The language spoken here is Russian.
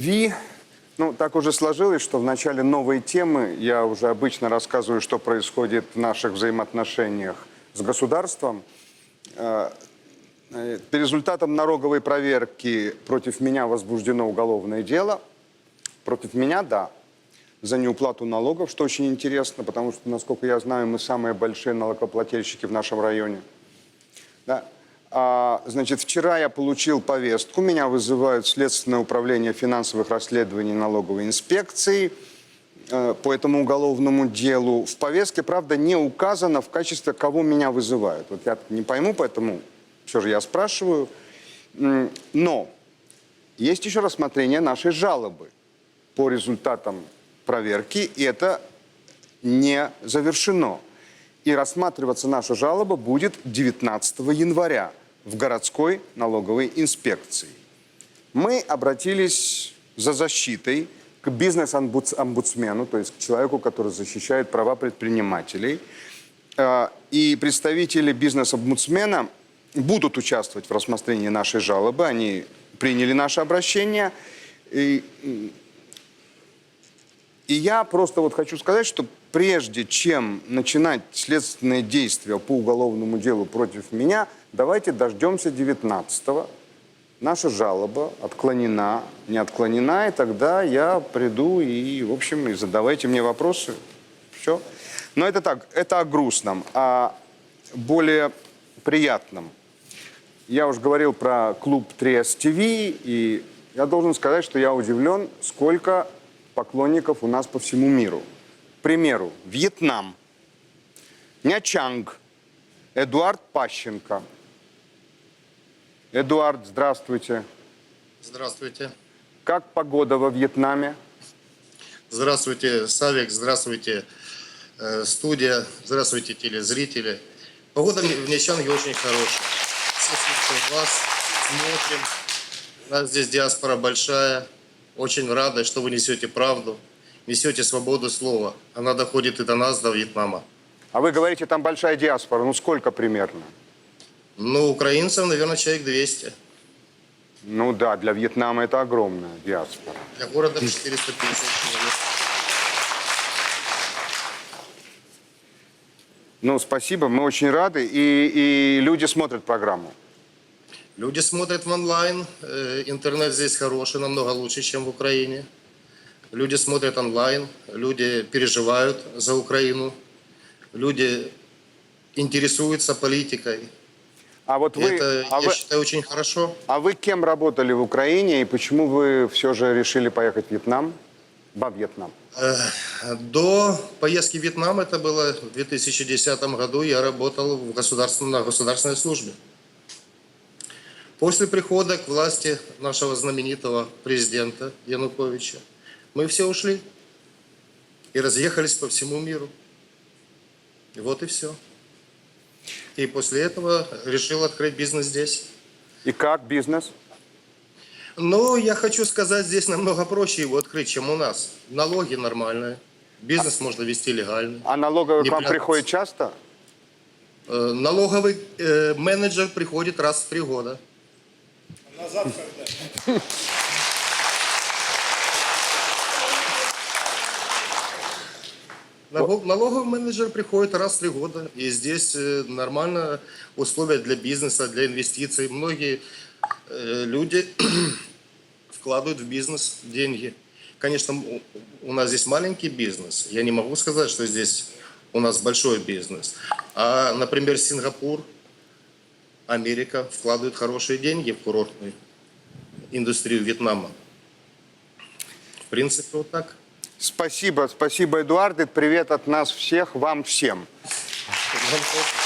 Ви, ну, так уже сложилось, что в начале новой темы я уже обычно рассказываю, что происходит в наших взаимоотношениях с государством. Э, э, По результатам налоговой проверки против меня возбуждено уголовное дело. Против меня, да, за неуплату налогов, что очень интересно, потому что, насколько я знаю, мы самые большие налогоплательщики в нашем районе. Да. А, значит, вчера я получил повестку, меня вызывают в Следственное управление финансовых расследований налоговой инспекции э, по этому уголовному делу. В повестке, правда, не указано в качестве, кого меня вызывают. Вот я не пойму, поэтому все же я спрашиваю. Но есть еще рассмотрение нашей жалобы по результатам проверки, и это не завершено. И рассматриваться наша жалоба будет 19 января в городской налоговой инспекции. Мы обратились за защитой к бизнес-омбудсмену, то есть к человеку, который защищает права предпринимателей. Э, И представители бизнес-омбудсмена будут участвовать в рассмотрении нашей жалобы. Они приняли наше обращение. И и я просто вот хочу сказать, что прежде чем начинать следственные действия по уголовному делу против меня, давайте дождемся 19-го. Наша жалоба отклонена, не отклонена, и тогда я приду и, в общем, и задавайте мне вопросы. Все. Но это так, это о грустном, а более приятном. Я уже говорил про клуб 3С ТВ, и я должен сказать, что я удивлен, сколько поклонников у нас по всему миру. К примеру, Вьетнам, Нячанг, Эдуард Пащенко. Эдуард, здравствуйте. Здравствуйте. Как погода во Вьетнаме? Здравствуйте, Савик. Здравствуйте, э, студия. Здравствуйте, телезрители. Погода в Нечанге очень хорошая. Все слушаем вас, смотрим. У нас здесь диаспора большая. Очень рада, что вы несете правду, несете свободу слова. Она доходит и до нас, до Вьетнама. А вы говорите, там большая диаспора. Ну, сколько примерно? Ну, украинцев, наверное, человек 200. Ну да, для Вьетнама это огромная диаспора. Для города 450 человек. Ну, спасибо, мы очень рады. И, и люди смотрят программу. Люди смотрят в онлайн. Э, Интернет здесь хороший, намного лучше, чем в Украине. Люди смотрят онлайн, люди переживают за Украину, люди интересуются политикой. А вот вы, Это, а я вы, считаю, очень хорошо. а вы кем работали в Украине и почему вы все же решили поехать в Вьетнам? Во Вьетнам. Э, До поездки в Вьетнам, это было в 2010 году, я работал в государственном, на государственной службе. После прихода к власти нашего знаменитого президента Януковича мы все ушли и разъехались по всему миру. И вот и все. И после этого решил открыть бизнес здесь. И как бизнес? Но я хочу сказать, здесь намного проще его открыть, чем у нас. Налоги нормальные, бизнес можно вести легально. А налоговый к вам приходит часто? Э, Налоговый э, менеджер приходит раз в три года. Налог- Налоговый менеджер приходит раз в три года. И здесь э, нормально условия для бизнеса, для инвестиций. Многие э, люди вкладывают в бизнес деньги. Конечно, у нас здесь маленький бизнес. Я не могу сказать, что здесь у нас большой бизнес. А, например, Сингапур, Америка вкладывают хорошие деньги в курортную индустрию Вьетнама. В принципе, вот так. Спасибо, спасибо, Эдуард. И привет от нас всех, вам всем. Вам тоже.